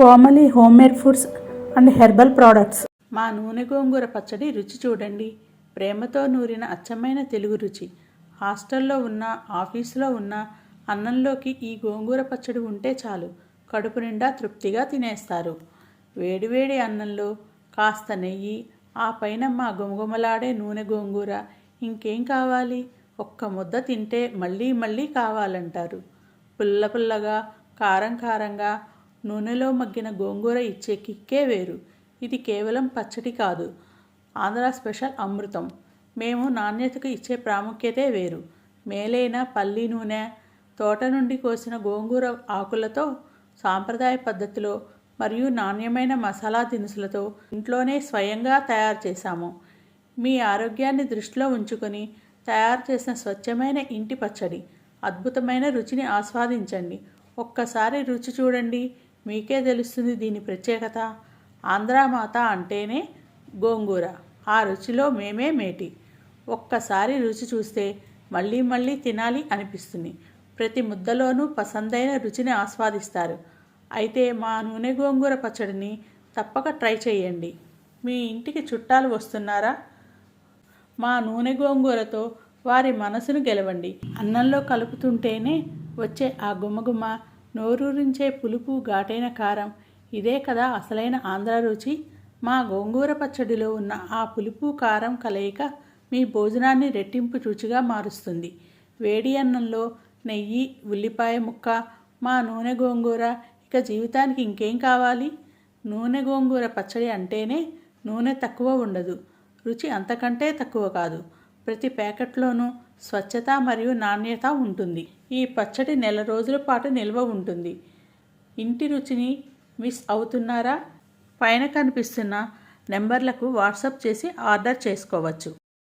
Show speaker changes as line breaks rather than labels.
Komali homemade foods and herbal products మా నూనె గోంగూర పచ్చడి రుచి చూడండి. ప్రేమతో నూరిన అచ్చమైన తెలుగు రుచి. హాస్టల్లో ఉన్న ఆఫీసులో ఉన్న అన్నంలోకి ఈ గోంగూర పచ్చడి ఉంటే చాలు. కడుపు నిండా తృప్తిగా తినేస్తారు. వేడివేడి అన్నంలో కాస్త నెయ్యి ఆ పైన మా గుమగుమలాడే నూనె గోంగూర ఇంకేం కావాలి? ఒక్క ముద్ద తింటే మళ్ళీ మళ్ళీ కావాలంటారు. పుల్ల పుల్లగా కారం కారంగా నూనెలో మగ్గిన గోంగూర ఇచ్చే కిక్కే వేరు. ఇది కేవలం పచ్చడి కాదు. ఆంధ్ర స్పెషల్ అమృతం. మేము నాణ్యతకు ఇచ్చే ప్రాముఖ్యతే వేరు. మేలైన పల్లి నూనె తోట నుండి కోసిన గోంగూర ఆకులతో సాంప్రదాయ పద్ధతిలో మరియు నాణ్యమైన మసాలా దినుసులతో ఇంట్లోనే స్వయంగా తయారు చేశాము. మీ ఆరోగ్యాన్ని దృష్టిలో ఉంచుకొని తయారు చేసిన స్వచ్ఛమైన ఇంటి పచ్చడి అద్భుతమైన రుచిని ఆస్వాదించండి. ఒక్కసారి రుచి చూడండి. మీకే తెలుస్తుంది దీని ప్రత్యేకత. ఆంధ్రామాత అంటేనే గోంగూర. ఆ రుచిలో మేమే మేటి. ఒక్కసారి రుచి చూస్తే మళ్ళీ మళ్ళీ తినాలి అనిపిస్తుంది. ప్రతి ముద్దలోనూ పసందైన రుచిని ఆస్వాదిస్తారు. అయితే మా నూనె గోంగూర పచ్చడిని తప్పక ట్రై చేయండి. మీ ఇంటికి చుట్టాలు వస్తున్నారా? మా నూనె గోంగూరతో వారి మనసును గెలవండి. అన్నంలో కలుపుతుంటేనే వచ్చే ఆ గుమ్మగుమ్మ నోరూరించే పులుపు ఘాటైన కారం. ఇదే కదా అసలైన ఆంధ్ర రుచి. మా గోంగూర పచ్చడిలో ఉన్న ఆ పులుపు కారం కలయిక మీ భోజనాన్ని రెట్టింపు రుచిగా మారుస్తుంది. వేడి అన్నంలో నెయ్యి ఉల్లిపాయ ముక్క మా నూనె గోంగూర. ఇక జీవితానికి ఇంకేం కావాలి? నూనె గోంగూర పచ్చడి అంటేనే నూనె తక్కువ ఉండదు. రుచి అంతకంటే తక్కువ కాదు. ప్రతి ప్యాకెట్లోనూ స్వచ్ఛత మరియు నాణ్యత ఉంటుంది. ఈ పచ్చడి నెల రోజుల పాటు నిల్వ ఉంటుంది. ఇంటి రుచిని మిస్ అవుతున్నారా? పైన కనిపిస్తున్న నెంబర్లకు వాట్సాప్ చేసి ఆర్డర్ చేసుకోవచ్చు.